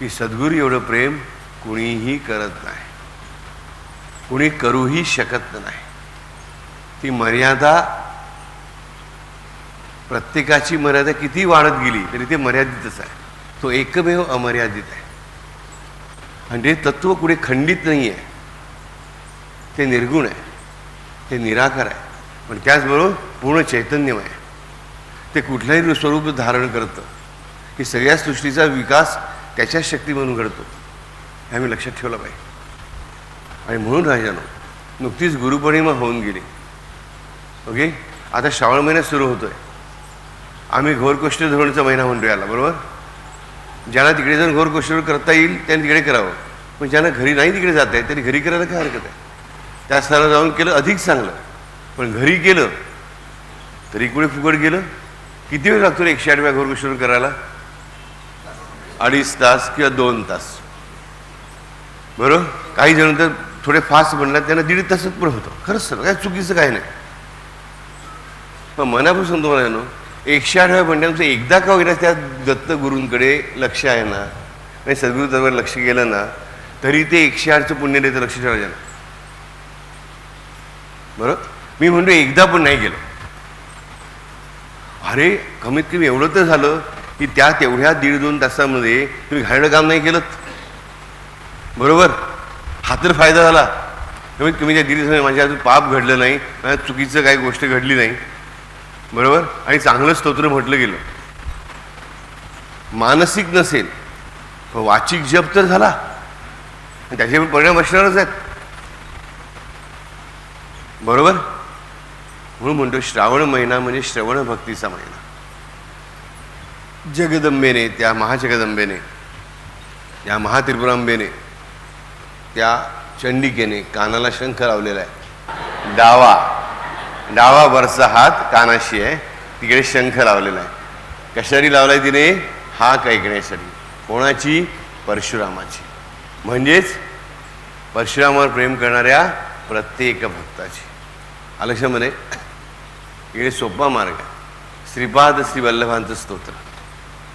की सद्गुरू एवढं प्रेम कुणीही करत नाही. कुणी करूही शकत नाही. ती मर्यादा प्रत्येकाची मर्यादा किती वाढत गेली तरी ते मर्यादितच आहे. तो एकमेव अमर्यादित आहे. आणि ते तत्व कुठे खंडित नाही आहे ते निर्गुण आहे. ते निराकार आहे. पण त्याचबरोबर पूर्ण चैतन्यमय आहे. ते कुठलंही स्वरूप धारण करतं. की सगळ्या सृष्टीचा विकास त्याच्याच शक्ती म्हणून घडतो. हे आम्ही लक्षात ठेवलं पाहिजे. आणि म्हणून राजानो नुकतीच गुरुपौर्णिमा होऊन गेली. ओके? आता श्रावण महिना सुरू होतो आहे आम्ही घोरकोष्ठ धोरणचा महिना म्हणतो याला बरोबर? ज्यांना तिकडे जाऊन घोरकोष्ठ करता येईल त्यांनी तिकडे करावं. पण ज्यांना घरी नाही तिकडे जात आहे त्यांनी घरी करायला काय हरकत आहे? त्या स्थळाला जाऊन केलं अधिक चांगलं. पण घरी केलं तरी कुठे फुकट गेलं? किती वेळ लागतो रे एकशे आठव्या वेळा करायला? अडीच तास किंवा दोन तास. बरोबर? काही जण तर थोडे फास्ट म्हणतात त्यांना दीड तासच पण होतं. खरंच सर काय चुकीचं काय नाही. पण मनापासून तुम्हाला ना एकशे आठ वेळा एकदा का होईना त्या दत्तगुरूंकडे लक्ष आहे ना आणि सद्गुरू त्यावर लक्ष गेलं ना तरी ते एकशे आठचं पुण्य देतं लक्ष ठेवायचं ना बरोबर? मी म्हणतो एकदा पण नाही गेलो. अरे कमीत कमी एवढं तर झालं की त्या तेवढ्या दीड दोन तासामध्ये तुम्ही घाणं काम नाही केलं. बरोबर? हा तर फायदा झाला. कमीत तुम्ही त्या दीड दिवसामध्ये माझ्या अजून पाप घडलं नाही माझ्या चुकीचं काही गोष्ट घडली नाही. बरोबर? आणि चांगलं स्तोत्र म्हटलं गेलं. मानसिक नसेल वाचिक जप तर झाला. त्याचे परिणाम असणारच आहेत. बरोबर? म्हणून म्हणतो श्रावण महिना म्हणजे श्रवण भक्तीचा महिना. जगदंबेने त्या महाजगदंबेने त्या महात्रिपुरांबेने त्या चंडिकेने कानाला शंख लावलेला आहे. डावा डावा वरचा हात कानाशी आहे तिकडे शंख लावलेला आहे. कशारी लावलाय तिने? हाक ऐकण्यासाठी. कोणाची? परशुरामाची. म्हणजेच परशुरामावर प्रेम करणाऱ्या प्रत्येक भक्ताची. आलक्षामध्ये इकडे सोपा मार्ग आहे. श्रीपाद श्री वल्लभांचं स्तोत्र.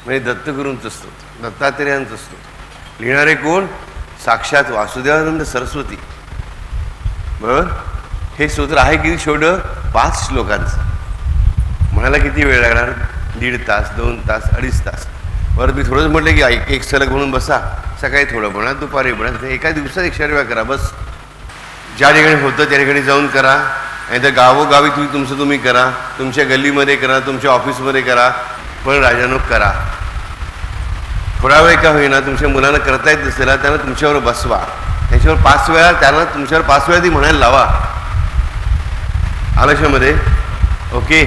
म्हणजे दत्तगुरूंचं स्तोत्र दत्तात्रेयांचं स्तोत्र लिहिणारे कोण? साक्षात वासुदेवानंद सरस्वती. बरोबर? हे स्तोत्र आहे किती छोटं? पाच श्लोकांचं. म्हणायला किती वेळ लागणार? दीड तास दोन तास अडीच तास. परत मी थोडंच म्हटलं की एक एक सलग म्हणून बसा. सकाळी थोडं म्हणा दुपारी म्हणा एका दिवसात एकशे वेळा करा बस. ज्या ठिकाणी होतं त्या ठिकाणी जाऊन करा. आणि तर गावोगावी तुम्ही तुमचं तुम्ही करा. तुमच्या गल्लीमध्ये करा तुमच्या ऑफिसमध्ये करा. पण राजानो करा. थोडा वेळ का होईना तुमच्या मुलांना करता येत नसेल त्यांना तुमच्यावर बसवा. त्याच्यावर पाच वेळा त्यांना तुमच्यावर पाच वेळा ती म्हणायला लावा. आलशामध्ये ओके?